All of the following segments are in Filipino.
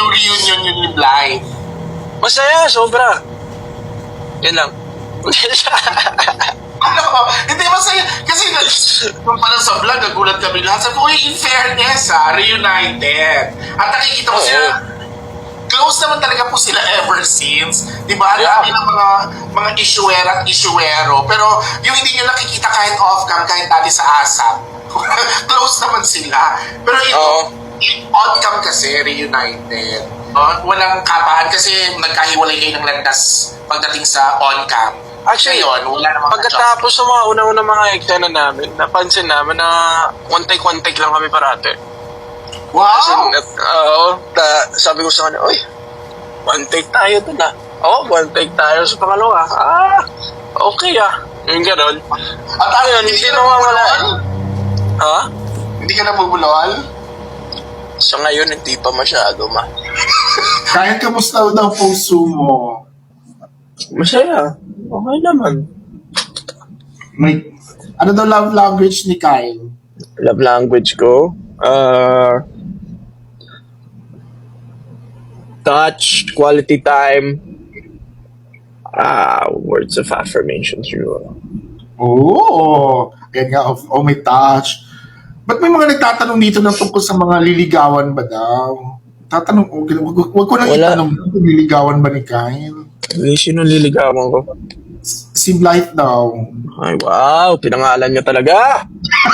yung reunion yun ni Blythe? Masaya, sobra. Yan lang. Ano? Hindi masaya. Kasi nung pala sa vlog, nagulat kami lahat. Sabi ko, "Uy, in fairness ha, reunited. At nakikita ko Oo. Close naman talaga po sila ever since. Di ba? Ang Yeah. dami ng mga, mga issuera at issuero. Pero yung hindi nyo nakikita kahit off-cam, kahit dati sa ASAP. close naman sila. Pero ito, i- on-cam kasi, reunited. Uh, walang kapahan kasi nagkahiwalay kayo ng landas pagdating sa on-cam. Actually, Ngayon, wala namang Pagkatapos sa mga una-una mga eksena namin, napansin namin na one-take-one-take lang kami parate. Wow! Kasi, nat- oo, ta- sabi ko sa kanya, Uy, one take tayo dun ah. Oo, one take tayo sa pangalawa. Ah, okay ah. Yung ganon. At ano Ayun, hindi nawawala. nabubulol? Ha? Hindi ka nabubulol? Sa ngayon, hindi pa masyado ma. Kahit kamusta daw puso mo? Masaya. Okay naman. May, ano daw love language ni Kyle? Love language ko? Uh, touch, quality time, ah, words of affirmation siguro. Oo! Yan nga, oh, oh, may touch. Ba't may mga nagtatanong dito ng tungkol sa mga liligawan ba daw? Tatanong, oh, wag, wag, wag ko nang Wala. itanong kung liligawan ba ni Kyle. Hindi, sino liligawan ko? Si Blythe daw. Ay, wow, pinangalan niya talaga.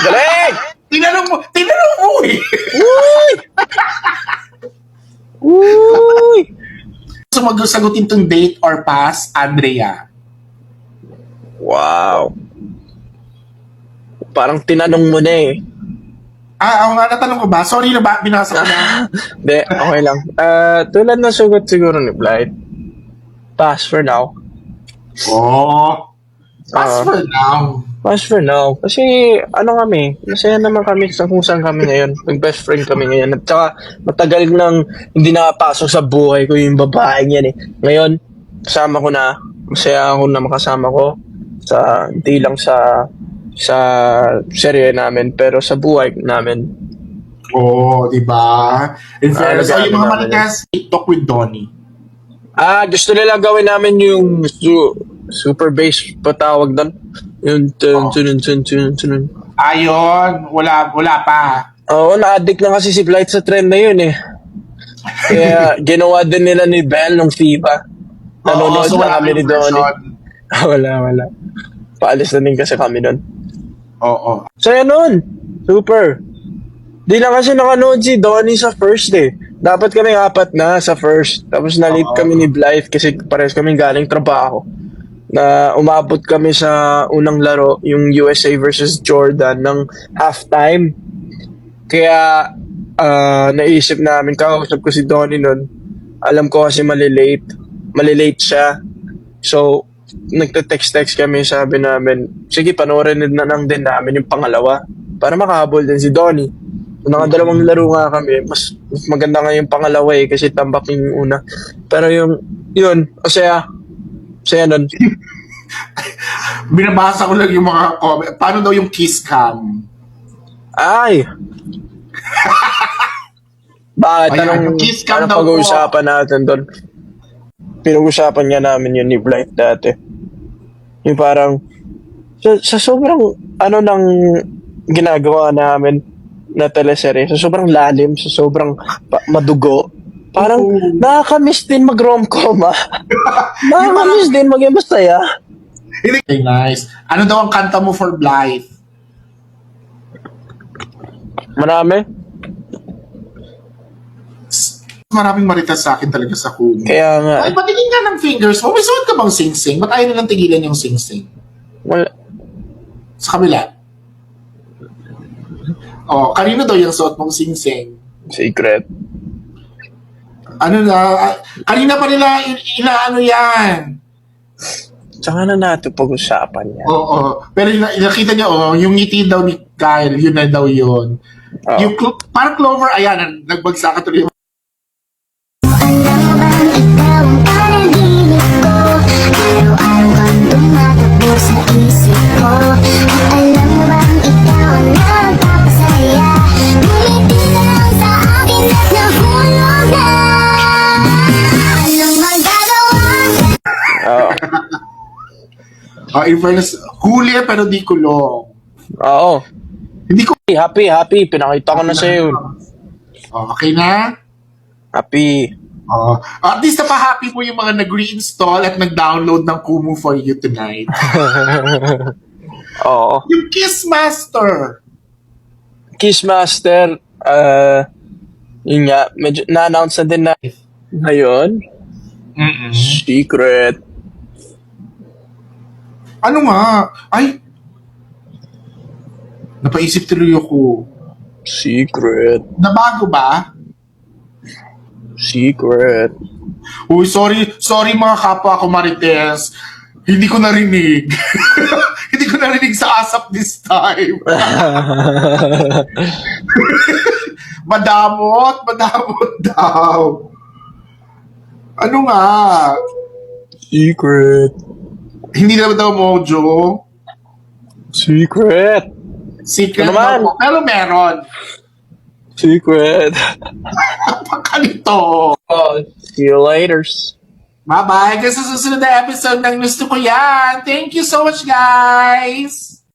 Galing! Tinanong mo, tinanong mo eh! Uy! Uy! so magsagutin tong date or pass, Andrea. Wow. Parang tinanong mo na eh. Ah, ako nga natanong ko ba? Sorry na ba? Binasa ko na. Hindi, okay lang. Uh, tulad ng sugot siguro ni Blight. Pass for now. Oh. Pass Ah. for now. Pass for now. Kasi, ano kami, masaya naman kami sa kung saan kami ngayon. Mag-best friend kami ngayon. At saka, matagal nang hindi nakapasok sa buhay ko yung babaeng yan eh. Ngayon, kasama ko na, masaya ako na makasama ko. Sa, hindi lang sa, sa serye namin, pero sa buhay namin. Oo, oh, di ba? In fairness, Ah, so yung mga manikas, talk with Donnie. Ah, gusto nila gawin namin yung su- super bass patawag doon. Yung tun Oh. tun tun tun tun. Ayon, wala, wala pa. Oo, na-addict na kasi si Blight sa trend na yun eh. Kaya ginawa din nila ni Bell nung FIBA. Nanonood so na wala kami ni yung Donnie. wala, wala. Paalis na din kasi kami doon. Oo. Saya nun. Super. Di lang kasi nakanood si Donnie sa first eh. Dapat kami apat na sa first. Tapos na-late Oo. kami ni Blythe kasi pares kami galing trabaho. Na umabot kami sa unang laro, yung USA versus Jordan ng halftime. Kaya ah, naisip namin, kakausap ko si Donnie nun. Alam ko kasi malilate. Malilate siya. So, nagte-text-text kami, sabi namin, sige, panoorin na lang din namin yung pangalawa para makahabol din si Donnie. So, nakadalawang laro nga kami, mas, mas maganda nga yung pangalawa eh, kasi tambak yung una. Pero yung, yun, o saya, saya nun. Binabasa ko lang yung mga comment. Paano daw yung kiss cam? Ay! Bakit? Ayan, Anong, yung kiss cam anong daw pag-uusapan natin doon? Pinag-usapan nga namin yun ni Blight dati. Yung parang, sa, sa sobrang, ano nang ginagawa namin na teleserye, sa sobrang lalim, sa sobrang pa- madugo, parang Oo. nakakamiss din mag-romcom ah. nakakamiss din maging masaya. Okay, nice. Ano daw ang kanta mo for Blythe? Marami. Maraming maritas sa akin talaga sa kumo. Kaya nga, Ay, patingin ka ng fingers mo. May suot ka bang sing-sing? Ba't ayaw nilang tigilan yung sing-sing? wala, Sa kabila. Oh, kanino daw yung suot mong sing-sing? secret. Ano na, ah, kanina pa nila in- inaano yan. Tsaka na natin pag-usapan yan. Oo. Pero ina- nakita niya, oh, yung ngiti daw ni Kyle, yun na daw yun. Oo. Yung clo- parang Clover, ayan, nagbagsakan tuloy yung in fairness, huli pero di kulong. Oo. Hindi ko... Happy, happy. Pinakita ko na sa'yo. Oh, okay na? Happy. Oh, at least napahappy po yung mga nag-reinstall at nag-download ng Kumu for you tonight. Oo. yung Kissmaster. Kissmaster, uh, yun nga, medyo na-announce na din na ngayon. Mm-mm. Secret. Ano nga? Ay! Napaisip tuloy ako. Secret. Nabago ba? Secret. Uy, sorry, sorry mga kapwa ko Marites. Hindi ko narinig. Hindi ko narinig sa ASAP this time. madamot, madamot daw. Ano nga? Secret. Hindi na daw mojo. Secret. Secret Ano naman? daw po. Pero meron. Secret. Pakalito. Oh, see you later. Bye-bye. Hanggang sa susunod na episode ng Gusto Ko Yan. Thank you so much, guys.